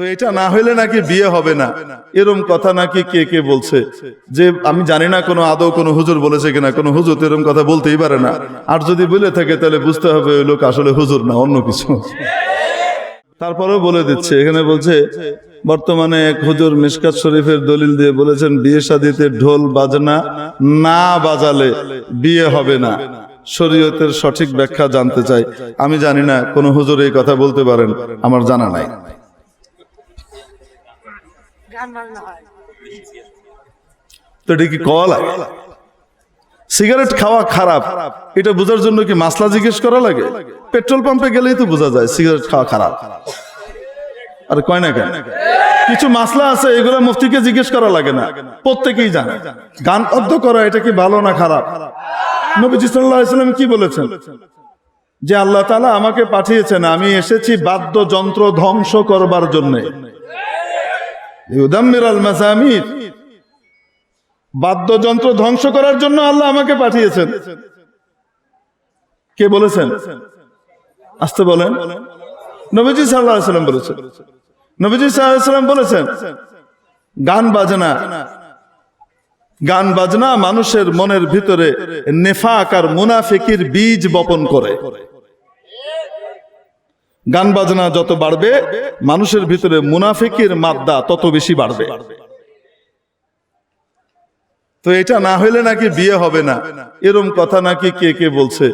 তো এটা না হইলে নাকি বিয়ে হবে না। এরম কথা নাকি কে কে বলছে? যে আমি জানি না কোনো আদৌ কোনো হুজুর বলেছে কিনা, কোনো হুজুর তো এরম কথা বলতেই পারে না। আর যদি বলে থাকে তাহলে বুঝতে হবে ওই লোক আসলে হুজুর না, অন্য কিছু। তারপরেও বলে দিচ্ছে, এখানে বলছে, বর্তমানে এক হুজুর মিসকাত শরীফের দলিল দিয়ে বলেছেন, বিয়ে শাদিতে ঢোল বাজনা না বাজালে বিয়ে হবে না। শরীয়তের সঠিক ব্যাখ্যা জানতে চাই। আমি জানি না, কোন হুজুর এই কথা বলতে পারেন, আমার জানা নাই। সিগারেট খাওয়া খারাপ। এটা বোঝার জন্য কি মাসলা জিজ্ঞেস করা লাগে? পেট্রোল পাম্পে গেলেই তো বোঝা যায় সিগারেট খাওয়া খারাপ। আর কয় না কেন? কিছু মাসলা আছে, এগুলো মুফতিকে জিজ্ঞেস করা লাগে না। প্রত্যেকেই জানে। গান অর্ধ করা, এটা কি ভালো না খারাপ? নবীজি সাল্লাহ ইসলাম কি বলেছেন? যে আল্লাহ তালা আমাকে পাঠিয়েছেন, আমি এসেছি বাদ্যযন্ত্র ধ্বংস করবার জন্য। বাদ্যযন্ত্র ধ্বংস করার জন্য আল্লাহ আমাকে পাঠিয়েছেন। কে বলেছেন? আসতে বলেন। নবীজি সাল্লাহ সাল্লাম বলেছেন। নবীজি সাল্লাম বলেছেন, গান বাজনা। গান বাজনা মানুষের মনের ভিতরে নেফাক আর মুনাফিকির বীজ বপন করে। গান বাজনা যত বাড়বে, মানুষের ভিতরে মুনাফিকের মাদ্দা তত বেশি বাড়বে। তো এটা না হইলে নাকি বিয়ে হবে না। এরম কথা নাকি কে কে বলছে?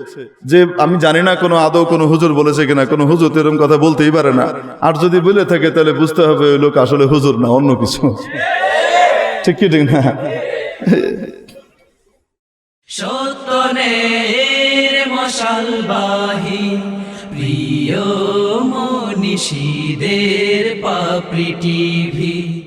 যে আমি জানি না কোনো আদৌ কোনো হুজুর বলেছে কিনা, কোনো হুজুর তো এরম কথা বলতেই পারে না। আর যদি বলে থাকে তাহলে বুঝতে হবে ওই লোক আসলে হুজুর না, অন্য কিছু। ঠিক কি ঠিক না? মশালবাহী প্রিয় মনীষীদের পাপড়ি টিভি।